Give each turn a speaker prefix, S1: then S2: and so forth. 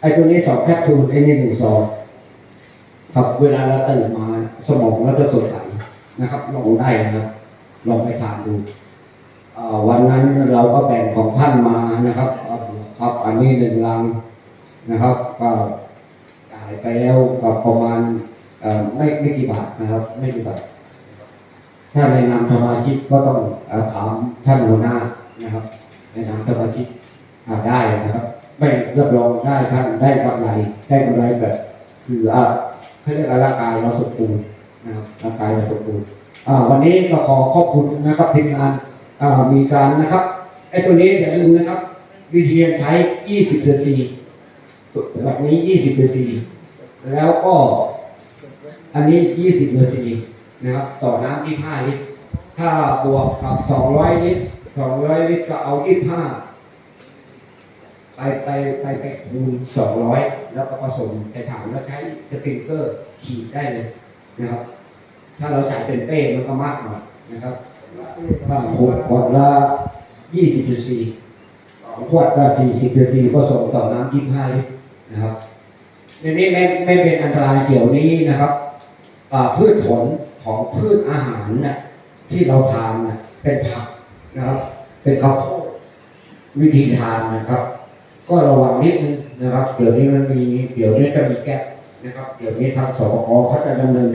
S1: ไอ้ตัวนี้สองแคปซูลไอ้นี่หนึ่งซองครับเวลาเราตื่นมาสมองเราจะสดใสนะครับลองได้นะครับลองไปทานดูวันนั้นเราก็แบ่งของท่านมานะครับเอาครับอันนี้หนึ่งลังนะครับ ก็จ่ายไปแล้วก็ประมาณไม่ไม่กี่บาทนะครับ ไม่กี่บาทถ้าในนามสมาชิกก็ต้องถามท่านหัวหน้านะครับ ในนามสมาชิกได้นะครับ รับรองได้ท่านได้กำไรได้กำไรแบบคืออ่าเขาเรียกร่างกายเราสมบูรณ์นะครับร่างกายเราสมบูรณ์อ่าวันนี้ก็ขอขอบคุณนะครับทีมงานอ่ามีการนะครับไอ้ตัวนี้อย่าลืมนะครับ วิธีการใช้ 20เปอร์ซีแบบนี้ 20เปอร์ซีแล้วก็ อันนี้ 20เปอร์ซีนะครับ ต่อน้ำ25ลิตรถ้าบวกกับ 200 ลิตร 200 ลิตรก็เอา 25 ไปไปไปไปคูณ200แล้วก็ผสมใส่ถังแล้วใช้สปริงเกอร์ฉีดได้เลยนะครับ ถ้าเราใส่เป็นเป้มันก็มากหน่อยนะครับถ้าขวดขวดละ20.4สองขวดละ40.4ผสมต่อน้ำ25ลิตรนะครับในนี้ไม่ไม่เป็นอันตรายเดี๋ยวนี้นะครับพืชผลของพืชอาหารนะที่เราทานนะเป็นผักนะครับ เป็นข้าวโพดวิธีทานนะครับ ก็ระวังนิดนึงนะครับ เดี๋ยวนี้มันมีเดี๋ยวนี้จะมีแก๊ปนะครับ เดี๋ยวนี้ทางสบคเขาจะดำเนิน